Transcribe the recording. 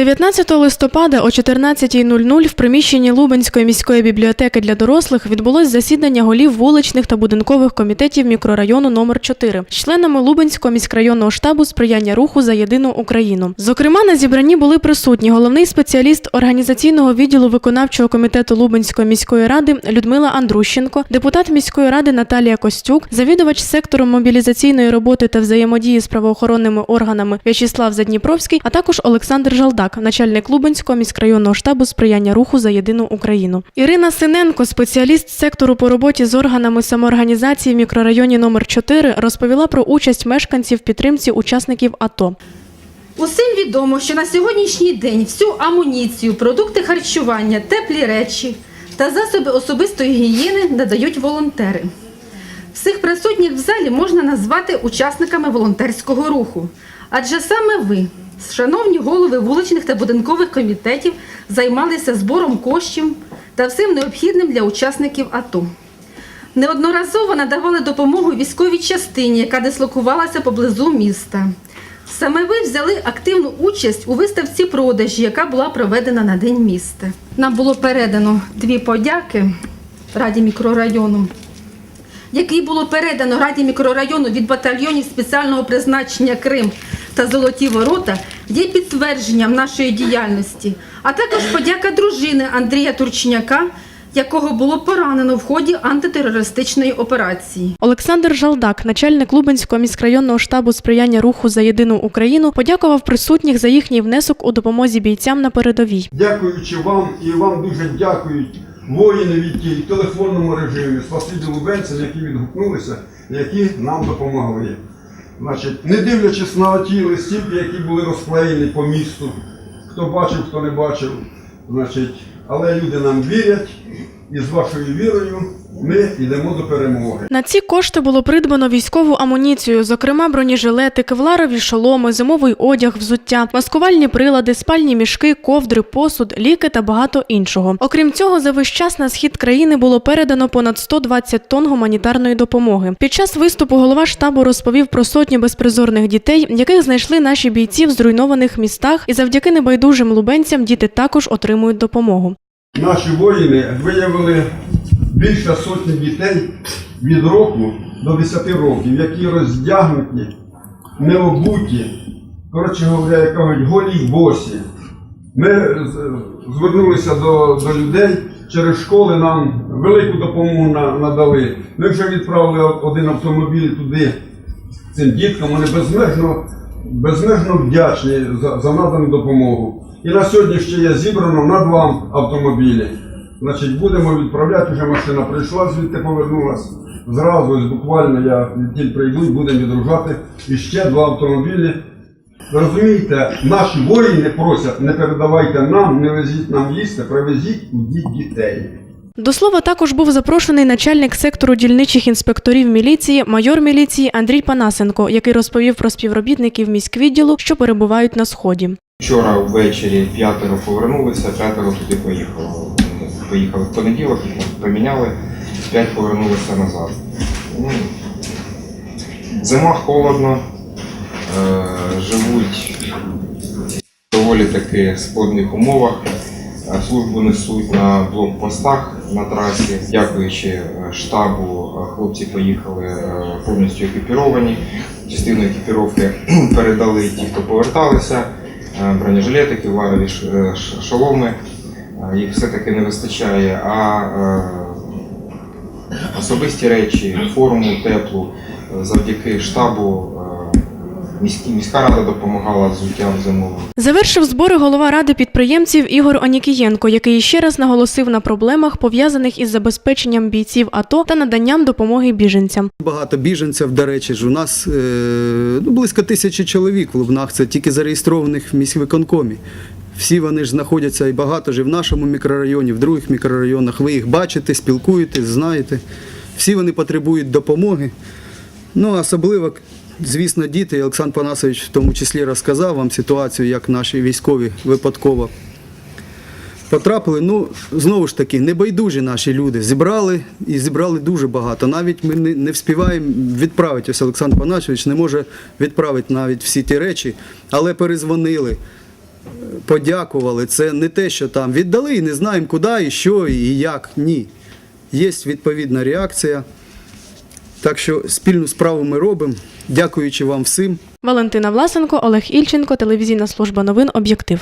19 листопада о 14.00 в приміщенні Лубенської міської бібліотеки для дорослих відбулось засідання голів вуличних та будинкових комітетів мікрорайону номер 4 з членами Лубенського міськрайонного штабу сприяння руху за єдину Україну. Зокрема, на зібранні були присутні головний спеціаліст організаційного відділу виконавчого комітету Лубенської міської ради Людмила Андрущенко, депутат міської ради Наталія Костюк, завідувач сектору мобілізаційної роботи та взаємодії з правоохоронними органами В'ячеслав Задніпровський, а також Олександр Жалдак, начальник Лубенського міськрайонного штабу сприяння руху за єдину Україну. Ірина Синенко, спеціаліст сектору по роботі з органами самоорганізації в мікрорайоні номер 4 розповіла про участь мешканців підтримці учасників АТО. Усім відомо, що на сьогоднішній день всю амуніцію, продукти харчування, теплі речі та засоби особистої гігієни надають волонтери. Всіх присутніх в залі можна назвати учасниками волонтерського руху. Адже саме ви, шановні голови вуличних та будинкових комітетів, займалися збором коштів та всім необхідним для учасників АТО. Неодноразово надавали допомогу військовій частині, яка дислокувалася поблизу міста. Саме ви взяли активну участь у виставці продажі, яка була проведена на День міста. Нам було передано дві подяки Раді мікрорайону, який було передано Раді мікрорайону від батальйонів спеціального призначення Крим та Золоті Ворота, є підтвердженням нашої діяльності, а також подяка дружини Андрія Турчняка, якого було поранено в ході антитерористичної операції. Олександр Жалдак, начальник Лубенського міськрайонного штабу сприяння руху за єдину Україну, подякував присутніх за їхній внесок у допомозі бійцям на передовій. Дякуючи вам і вам дуже дякують воїни від ті в телефонному режимі, спасибі лубенцям, які відгукнулися, які нам допомогли. Значить, не дивлячись на ті листівки, які були розклеєні по місту, хто бачив, хто не бачив, значить, але люди нам вірять, і з вашою вірою ми йдемо до перемоги. На ці кошти було придбано військову амуніцію, зокрема бронежилети, кевларові шоломи, зимовий одяг, взуття, маскувальні прилади, спальні мішки, ковдри, посуд, ліки та багато іншого. Окрім цього, за весь час на схід країни було передано понад 120 тонн гуманітарної допомоги. Під час виступу голова штабу розповів про сотні безпризорних дітей, яких знайшли наші бійці в зруйнованих містах, і завдяки небайдужим лубенцям діти також отримують допомогу. Наші воїни виявили більше сотні дітей від року до 10 років, які роздягнуті, необуті, коротше говоря, як кажуть, голі й босі. Ми звернулися до, до людей через школи, нам велику допомогу на- надали. Ми вже відправили один автомобіль туди цим діткам. Вони безмежно, безмежно вдячні за, за надану допомогу. І на сьогодні ще є зібрано на два автомобілі. Значить, будемо відправляти, вже машина прийшла, звідти повернулася. Зразу, ось буквально я тільки прийду і будемо відгружати і ще два автомобілі. Ви розумієте, наші воїни просять, не передавайте нам, не везіть нам їсти, привезіть удіть дітей. До слова, також був запрошений начальник сектору дільничих інспекторів міліції, майор міліції Андрій Панасенко, який розповів про співробітників міськвідділу, що перебувають на сході. Вчора ввечері п'ятеро повернулися, п'ятеро туди поїхало. Поїхали в понеділок, поміняли, п'ять повернулися назад. Ну, зима холодно, е, живуть в доволі таки складних умовах. Е, Службу несуть на блокпостах на трасі. Дякуючи е, штабу, хлопці поїхали повністю екіпіровані. Частину екіпіровки передали ті, хто поверталися бронежилети, кевларові ш- е, ш- шоломи. Їх все-таки не вистачає. А е, особисті речі, форму теплу е, завдяки штабу е, міські- міська рада допомагала з взуттям зимовим. Завершив збори голова ради підприємців Ігор Онікієнко, який ще раз наголосив на проблемах, пов'язаних із забезпеченням бійців АТО та наданням допомоги біженцям. Багато біженців, до речі, ж у нас е, ну, близько тисячі чоловік в Лубнах, це тільки зареєстрованих в міськвиконкомі. Всі вони ж знаходяться і багато ж і в нашому мікрорайоні, в других мікрорайонах. Ви їх бачите, спілкуєтесь, знаєте. Всі вони потребують допомоги. Ну, особливо, звісно, діти. І Олександр Панасович в тому числі розказав вам ситуацію, як наші військові випадково потрапили. Ну, знову ж таки, небайдужі наші люди. Зібрали і зібрали дуже багато. Навіть ми не, вспіваємо відправити. Ось Олександр Панасович не може відправити навіть всі ті речі, але перезвонили. Подякували. Це не те, що там віддали і не знаємо куди, і що, і як. Ні. Є відповідна реакція. Так що спільну справу ми робимо, дякуючи вам всім. Валентина Власенко, Олег Ільченко, телевізійна служба новин Об'єктив.